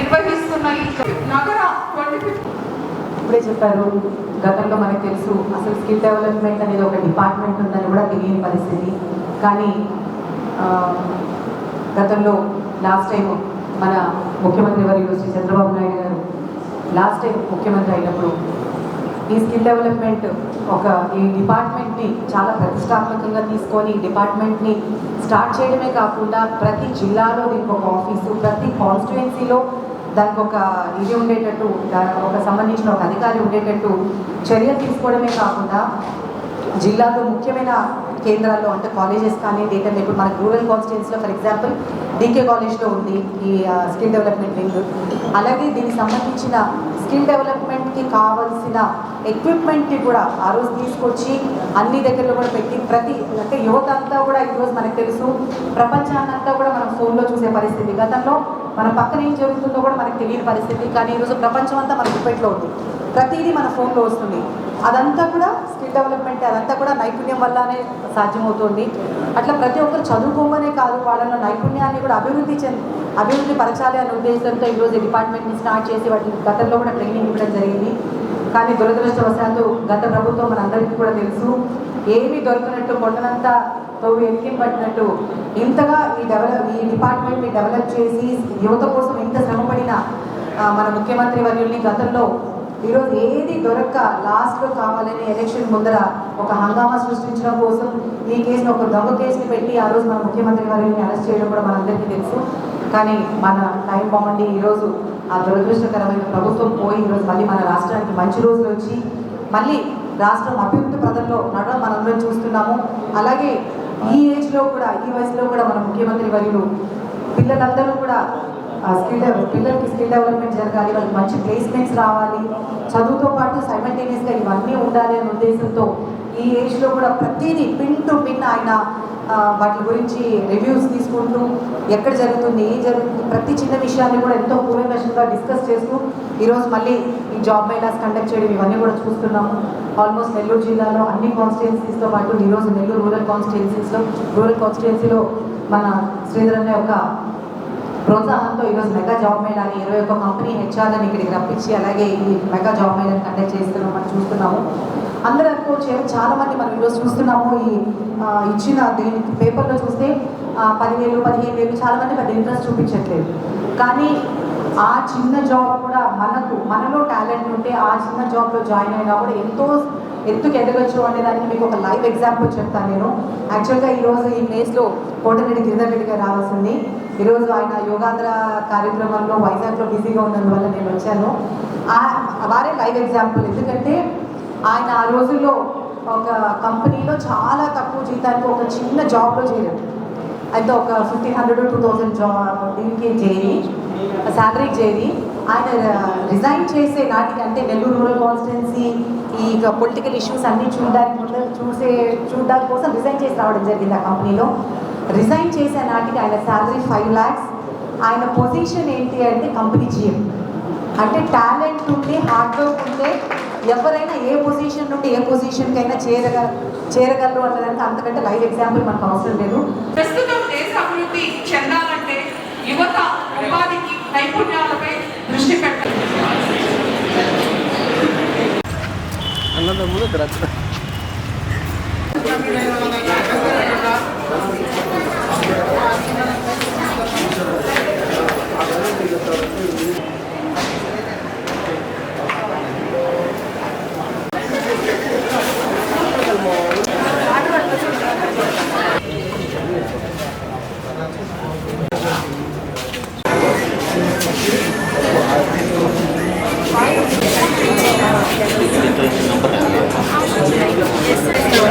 నిర్వహిస్తున్న ఈ నగర ఇప్పుడే చెప్పారు గతంలో మనకు తెలుసు అసలు స్కిల్ డెవలప్మెంట్ అనేది ఒక డిపార్ట్మెంట్ ఉందని కూడా తెలియని పరిస్థితి. కానీ గతంలో లాస్ట్ టైం మన ముఖ్యమంత్రి వర్యులు శ్రీ చంద్రబాబు నాయుడు గారు. లాస్ట్ టైం ముఖ్యమంత్రి అయినప్పుడు ఈ స్కిల్ డెవలప్మెంట్ ఒక ఈ డిపార్ట్మెంట్ని చాలా ప్రతిష్టాత్మకంగా తీసుకొని డిపార్ట్మెంట్ని స్టార్ట్ చేయడమే కాకుండా ప్రతి జిల్లాలో దీనికి ఒక ఆఫీసు ప్రతి కాన్స్టిట్యుయెన్సీలో దానికి ఒక ఇది ఉండేటట్టు దానికి ఒక సంబంధించిన ఒక అధికారి ఉండేటట్టు చర్యలు తీసుకోవడమే కాకుండా జిల్లాలో ముఖ్యమైన కేంద్రాల్లో అంటే కాలేజెస్ కానీ డేటా ఇప్పుడు మనకు రూరల్ కాన్స్టిట్యున్సీలో ఫర్ ఎగ్జాంపుల్ డీకే కాలేజ్లో ఉంది ఈ స్కిల్ డెవలప్మెంట్ వింగ్ అలాగే దీనికి సంబంధించిన స్కిల్ డెవలప్మెంట్కి కావాల్సిన ఎక్విప్మెంట్ని కూడా ఆ రోజు తీసుకొచ్చి అన్ని దగ్గరలో కూడా పెట్టి ప్రతి అంటే యువత అంతా కూడా ఈరోజు మనకు తెలుసు ప్రపంచాన్నంతా కూడా మనం ఫోన్లో చూసే పరిస్థితి. గతంలో మన పక్కన ఏం జరుగుతుందో కూడా మనకు తెలియని పరిస్థితి. కానీ ఈరోజు ప్రపంచం అంతా మన గుప్పెట్లో ఉంది. ప్రతిదీ మన ఫోన్లో వస్తుంది. అదంతా కూడా స్కిల్ డెవలప్మెంట్ అదంతా కూడా నైపుణ్యం వల్లనే సాధ్యమవుతుంది. అట్లా ప్రతి ఒక్కరు చదువుకోమనే కాదు వాళ్ళలో నైపుణ్యాన్ని కూడా అభివృద్ధి చెంది అభివృద్ధి పరచాలి అనే ఉద్దేశంతో ఈరోజు డిపార్ట్మెంట్ని స్టార్ట్ చేసి వాటిని గతంలో కూడా ట్రైనింగ్ ఇవ్వడం జరిగింది. కానీ దురదృష్టవశాత్తు గత ప్రభుత్వం మనందరికీ కూడా తెలుసు ఏమీ దొరకనట్టు కొండనంతా తొవ్వు ఎక్కింపట్టినట్టు ఇంతగా ఈ డెవలప్ ఈ డిపార్ట్మెంట్ని డెవలప్ చేసి యువత కోసం ఇంత శ్రమపడిన మన ముఖ్యమంత్రి వర్యుల్ని గతంలో ఈరోజు ఏది దొరక్క లాస్ట్లో కావాలని ఎలక్షన్ ముందర ఒక హంగామా సృష్టించడం కోసం ఈ కేసుని ఒక దొంగ కేసుని పెట్టి ఆ రోజు మన ముఖ్యమంత్రి వారిని అరెస్ట్ చేయడం కూడా మనందరికీ తెలుసు. కానీ మన టైం బాగుండి ఈరోజు ఆ దురదృష్టకరమైన ప్రభుత్వం పోయి ఈరోజు మళ్ళీ మన రాష్ట్రానికి మంచి రోజులు వచ్చి మళ్ళీ రాష్ట్రం అభివృద్ధి ప్రదంలో నడవడం మనందరం చూస్తున్నాము. అలాగే ఈ ఏజ్లో కూడా ఈ వయసులో కూడా మన ముఖ్యమంత్రి వర్యులు పిల్లలందరూ కూడా స్కిల్ డెవలప్ పిల్లలకి స్కిల్ డెవలప్మెంట్ జరగాలి వాళ్ళకి మంచి ప్లేస్మెంట్స్ రావాలి. చదువుతో పాటు సైమల్టేనియస్గా ఇవన్నీ ఉండాలి అనే ఉద్దేశంతో ఈ ఏజ్లో కూడా ప్రతిదీ పిన్ టు పిన్ ఆయన వాటి గురించి రివ్యూస్ తీసుకుంటూ ఎక్కడ జరుగుతుంది ఏం జరుగుతుంది ప్రతి చిన్న విషయాన్ని కూడా ఎంతో పూర్వమేషన్గా డిస్కస్ చేస్తూ ఈరోజు మళ్ళీ ఈ జాబ్ మేళాస్ కండక్ట్ చేయడం ఇవన్నీ కూడా చూస్తున్నాము ఆల్మోస్ట్ నెల్లూరు జిల్లాలో అన్ని కాన్స్టిట్యున్సీస్తో పాటు ఈరోజు నెల్లూరు రూరల్ కాన్స్టిట్యున్సీస్లో రూరల్ కాన్స్టిట్యున్సీలో మన శ్రీధరన్న యొక్క ఒక ప్రోత్సాహంతో ఈరోజు మెగా జాబ్ మేళాని ఇరవై ఒక్క కంపెనీ హెచ్ఆర్ని ఇక్కడికి రప్పించి అలాగే ఈ మెగా జాబ్ మేళాని కండక్ట్ చేస్తున్నాం మనం చూస్తున్నాము. అందరూ అనుకోవచ్చు చాలా మంది మనం ఈరోజు చూస్తున్నాము. ఈ ఇచ్చిన దేని పేపర్లో చూస్తే పదివేలు పదిహేను వేలు చాలా మంది పెద్ద ఇంట్రెస్ట్ చూపించట్లేదు. కానీ ఆ చిన్న జాబ్ కూడా మనకు మనలో టాలెంట్ ఉంటే ఆ చిన్న జాబ్లో జాయిన్ అయినా కూడా ఎంతో ఎత్తుకు ఎదగచ్చు అనే దానికి మీకు ఒక లైవ్ ఎగ్జాంపుల్ చెప్తాను నేను. యాక్చువల్గా ఈరోజు ఈ ప్లేస్లో కోటరెడ్డి గిరిధర్ రెడ్డి గారు రావాల్సింది. ఈరోజు ఆయన యోగాంధ్ర కార్యక్రమంలో వైజాగ్లో బిజీగా ఉన్నందువల్ల నేను వచ్చాను. ఆ- వారే లైవ్ ఎగ్జాంపుల్ ఎందుకంటే ఆయన ఆ రోజుల్లో ఒక కంపెనీలో చాలా తక్కువ జీతానికి ఒక చిన్న జాబ్లో చేరారు అయితే ఒక fifteen hundred two thousand job దీనికి చేరి శాలరీకి చేరి ఆయన రిజైన్ చేసే నాటికి అంటే నెల్లూరు రూరల్ కాన్స్టిట్యున్సీ ఈ పొలిటికల్ ఇష్యూస్ అన్నీ చూడడానికి చూసే చూడడానికి కోసం రిజైన్ చేసి రావడం జరిగింది ఆ కంపెనీలో. రిజైన్ చేసే నాటికి ఆయన శాలరీ ఫైవ్ ల్యాక్స్ ఆయన పొజిషన్ ఏంటి అంటే కంపెనీ జిఎం. అంటే టాలెంట్ ఉంటే హార్డ్ వర్క్ ఉంటే ఎవరైనా ఏ పొజిషన్ నుండి ఏ పొజిషన్కైనా చేరగ చేరగలరు అన్నదానికి అంతకంటే లైవ్ ఎగ్జాంపుల్ మనకు అవసరం లేదు. ప్రస్తుతం దేశ అభివృద్ధి చెందాలంటే యువత ఉపాధికి నైపుణ్యాలపై దృష్టి పెట్టాలి. అన్నదమ్ములు Ito yung number natin. Yes, sir.